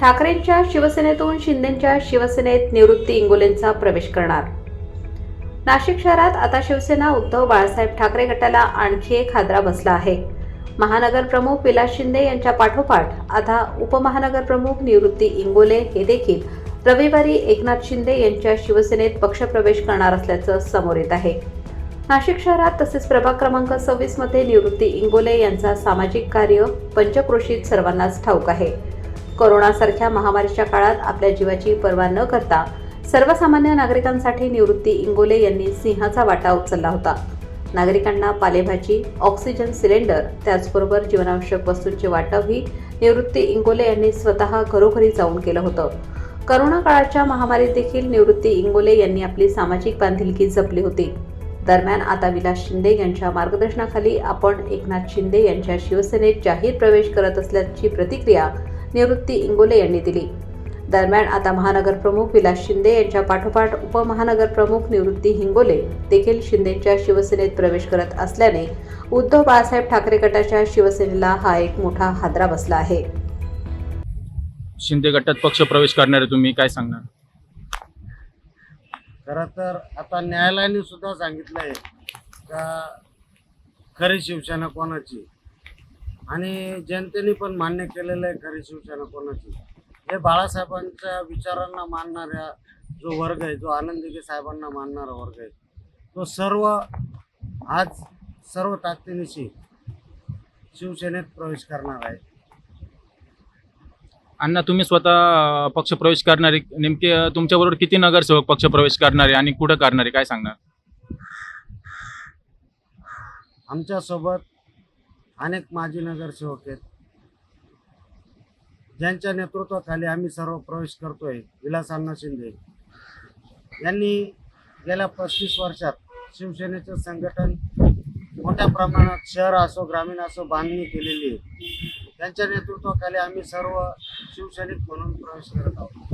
ठाकरेंच्या शिवसेनेतून शिंदेच्या शिवसेनेत निवृत्ती इंगोलेंचा प्रवेश करणार. नाशिक शहरात आता शिवसेना उद्धव बाळासाहेब ठाकरे गटाला आणखी एक हादरा बसला आहे. महानगर प्रमुख विलास शिंदे यांच्या पाठोपाठ आता उपमहानगर प्रमुख निवृत्ती इंगोले हे देखील रविवारी एकनाथ शिंदे यांच्या शिवसेनेत पक्षप्रवेश करणार असल्याचं समोर येत आहे. नाशिक शहरात तसेच प्रभाग क्रमांक सव्वीसमध्ये निवृत्ती इंगोले यांचा सामाजिक कार्य पंचक्रोशीत सर्वांनाच ठाऊक आहे. कोरोनासारख्या महामारीच्या काळात आपल्या जीवाची पर्वा न करता सर्वसामान्य नागरिकांसाठी निवृत्ती इंगोले यांनी सिंहाचा वाटा उचलला होता. नागरिकांना पालेभाजी ऑक्सिजन सिलेंडर त्याचबरोबर जीवनावश्यक वस्तूंचे वाटपही निवृत्ती इंगोले यांनी स्वतः घरोघरी जाऊन केलं होतं. करोना काळाच्या महामारीत देखील निवृत्ती इंगोले यांनी आपली सामाजिक बांधिलकी जपली होती. दरम्यान आता विलास शिंदे यांच्या मार्गदर्शनाखाली आपण एकनाथ शिंदे यांच्या शिवसेनेत जाहीर प्रवेश करत असल्याची प्रतिक्रिया निवृत्ती इंगोले यांनी दिली. दरम्यान आता महानगर प्रमुख विलास शिंदे यांच्या पाठोपाठ उपमहानगर प्रमुख निवृत्ती हिंगोले देखील शिंदेच्या शिवसेनेत प्रवेश करत असल्याने उद्धव बाळासाहेब ठाकरे गटाच्या शिवसेनेला हा एक मोठा हादरा बसला आहे. शिंदे गटात पक्ष प्रवेश करणारे तुम्ही काय सांगणार? खरं तर आता न्यायालयाने सुद्धा सांगितलं आहे का खरी शिवसेना कोणाची? आणि जनतेने पण मान्य केलेलं आहे खरी शिवसेना कोणाची. हे बाळासाहेबांच्या विचारांना मानणाऱ्या जो वर्ग आहे जो आनंदीगे साहेबांना मानणारा वर्ग आहे तो सर्व आज सर्व ताकदीनिशी शिवसेनेत प्रवेश करणार आहे. अण्णा तुम्ही स्वतः पक्ष प्रवेश करणारे नेमके तुमच्याबरोबर किती नगरसेवक पक्ष प्रवेश करणारे आणि कुठं करणारे काय सांगणार? आमच्यासोबत अनेक माजी नगरसेवक आहेत. ज्यांच्या नेतृत्वाखाली आम्ही सर्व प्रवेश करतोय विलास अण्णा शिंदे. यांनी गेल्या पस्तीस वर्षात शिवसेनेचं संघटन मोठ्या प्रमाणात शहर असो ग्रामीण असो बांधणी केलेली आहे. त्यांच्या नेतृत्वाखाली आम्ही सर्व शिवसैनिक म्हणून प्रवेश करत आहोत.